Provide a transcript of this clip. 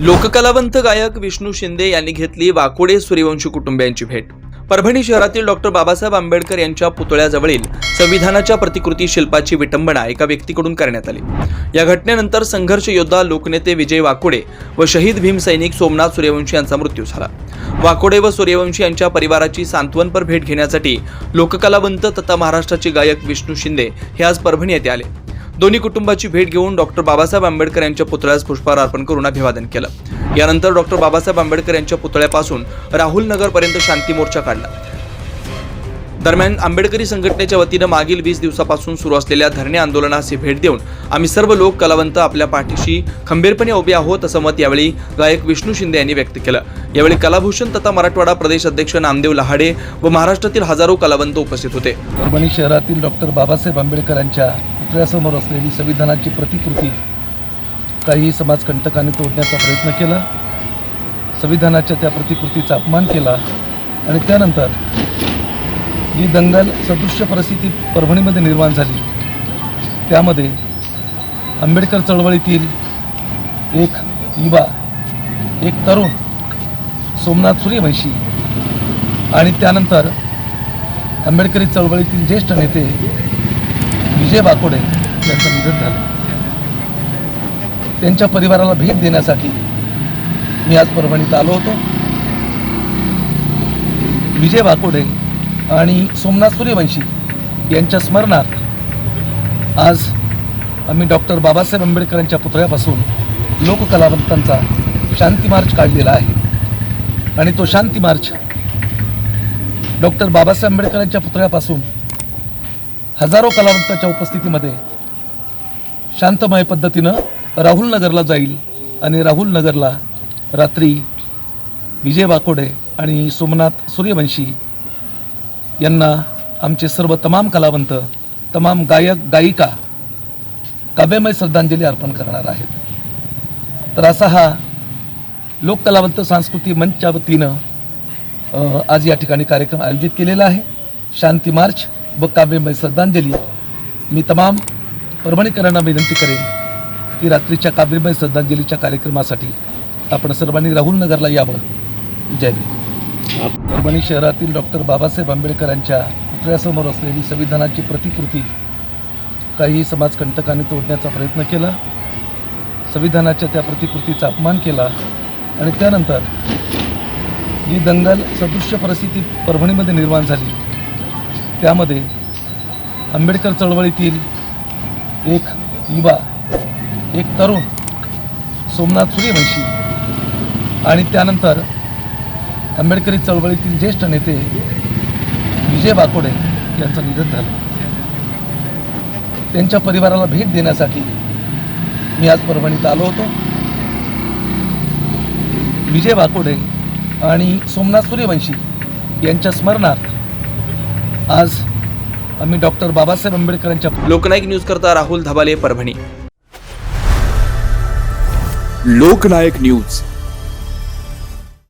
लोककलावंत गायक विष्णू शिंदे यांनी घेतली वाकोडे सूर्यवंशी कुटुंबियांची भेट. परभणी शहरातील डॉक्टर बाबासाहेब आंबेडकर यांच्या पुतळ्याजवळील संविधानाच्या प्रतिकृती शिल्पाची विटंबना एका व्यक्तीकडून करण्यात आली. या घटनेनंतर संघर्ष योद्धा लोकनेते विजय वाकोडे व शहीद भीमसैनिक सोमनाथ सूर्यवंशी यांचा मृत्यू झाला. वाकोडे व सूर्यवंशी यांच्या परिवाराची सांत्वनपर भेट घेण्यासाठी लोककलावंत तथा महाराष्ट्राचे गायक विष्णू शिंदे हे आज परभणी येथे आले. दोन्ही कुटुंबाची भेट घेऊन डॉक्टर बाबासाहेब आंबेडकर यांच्या पुतळ्यास पुष्पहार अर्पण करून अभिवादन केलं. यानंतर डॉक्टर बाबासाहेब आंबेडकर यांच्या पुतळ्यापासून राहुल नगरपर्यंत शांती मोर्चा काढला. दरम्यान आंबेडकरी संघटनेच्या वतीनं मागील वीस दिवसापासून सुरू असलेल्या धरणे आंदोलनास भेट देऊन आम्ही सर्व लोक कलावंत आपल्या पाठीशी खंबीरपणे उभे आहोत असं मत यावेळी गायक विष्णू शिंदे यांनी व्यक्त केलं. यावेळी कलाभूषण तथा मराठवाडा प्रदेश अध्यक्ष नामदेव लहाडे व महाराष्ट्रातील हजारो कलावंत उपस्थित होते. परभणी शहरातील डॉक्टर बाबासाहेब आंबेडकरांच्या पुतळ्यासमोर असलेली संविधानाची प्रतिकृती काही समाजकंटकांनी तोडण्याचा प्रयत्न केला. संविधानाच्या त्या प्रतिकृतीचा अपमान केला आणि त्यानंतर ही दंगल सदृश्य परिस्थिती परभणीमध्ये निर्माण झाली त्यामध्ये आंबेडकर चळवळीतील एक युवा एक तरुण सोमनाथ सूर्यवंशी आणि त्यानंतर आंबेडकरी चळवळीतील ज्येष्ठ नेते विजय बाकोडे यांचं निधन झालं. त्यांच्या परिवाराला भेट देण्यासाठी मी आज परभणीत आलो होतो. विजय बाकोडे आणि सोमनाथ सूर्यवंशी यांच्या स्मरणार्थ आज आम्ही डॉक्टर बाबासाहेब आंबेडकरांच्या पुतळ्यापासून लोककलावंतांचा शांती मार्च काढलेला आहे. आणि तो शांती मार्च डॉक्टर बाबासाहेब आंबेडकरांच्या पुतळ्यापासून हजारो कलावंतांच्या उपस्थितीमध्ये शांतमय पद्धतीनं राहुल नगरला जाईल आणि राहुल नगरला रात्री विजय वाकोडे आणि सोमनाथ सूर्यवंशी यांना आमचे सर्व तमाम कलावंत तमाम गायक गायिका काव्यमय श्रद्धांजली अर्पण करणार आहेत. तर असा हा लोककलावंत सांस्कृतिक मंचच्या वतीनं आज या ठिकाणी कार्यक्रम आयोजित केलेला आहे. शांती मार्च व काव्यमय श्रद्धांजली. मी तमाम परभणीकरांना विनंती करेन की रात्रीच्या काव्यमय श्रद्धांजलीच्या कार्यक्रमासाठी आपण सर्वांनी राहुल नगरला यावं. जय परभणी शहरातील डॉक्टर बाबासाहेब आंबेडकरांच्या पुतळ्यासमोर असलेली संविधानाची प्रतिकृती काही समाजकंटकांनी तोडण्याचा प्रयत्न केला. संविधानाच्या त्या प्रतिकृतीचा अपमान केला आणि त्यानंतर ही दंगल सदृश्य परिस्थिती परभणीमध्ये निर्माण झाली. त्यामध्ये आंबेडकर चळवळीतील एक युवा एक तरुण सोमनाथ सूर्यवंशी आणि त्यानंतर आंबेडकरी चळवळीतील ज्येष्ठ नेते विजय बाकोडे यांचं निधन झालं. त्यांच्या परिवाराला भेट देण्यासाठी मी आज परभणीत आलो होतो. विजय वाकोडे आणि सोमनाथ सूर्यवंशी यांच्या स्मरणार्थ आज आम्ही डॉक्टर बाबासाहेब आंबेडकरांच्या लोकनायक न्यूज करता राहुल धबाले परभणी. लोकनायक न्यूज.